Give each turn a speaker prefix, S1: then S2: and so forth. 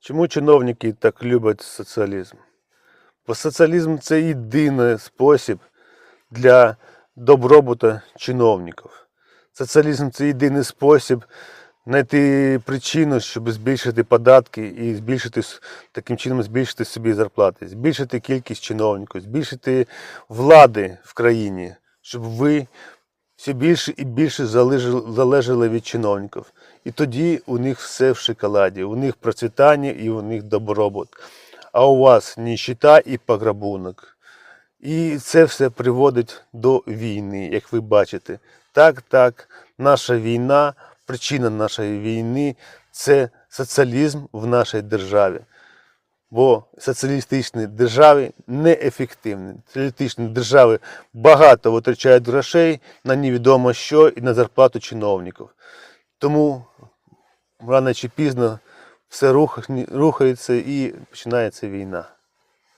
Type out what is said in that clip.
S1: Чому чиновники так люблять соціалізм? Бо соціалізм це єдиний спосіб для добробуту чиновників. Соціалізм це єдиний спосіб знайти причину, щоб збільшити податки і збільшити таким чином збільшити собі зарплати, збільшити кількість чиновників, збільшити влади в країні, щоб ви все більше і більше залежали, від чиновників. І тоді у них все в шоколаді, у них процвітання і у них добробут. А у вас ніщита і пограбунок. І це все приводить до війни, як ви бачите. Так, так, наша війна, причина нашої війни це соціалізм в нашій державі. Бо соціалістичні держави неефективні. Соціалістичні держави багато витрачають грошей на невідомо що і на зарплату чиновників. Тому рано чи пізно все рухається і починається війна.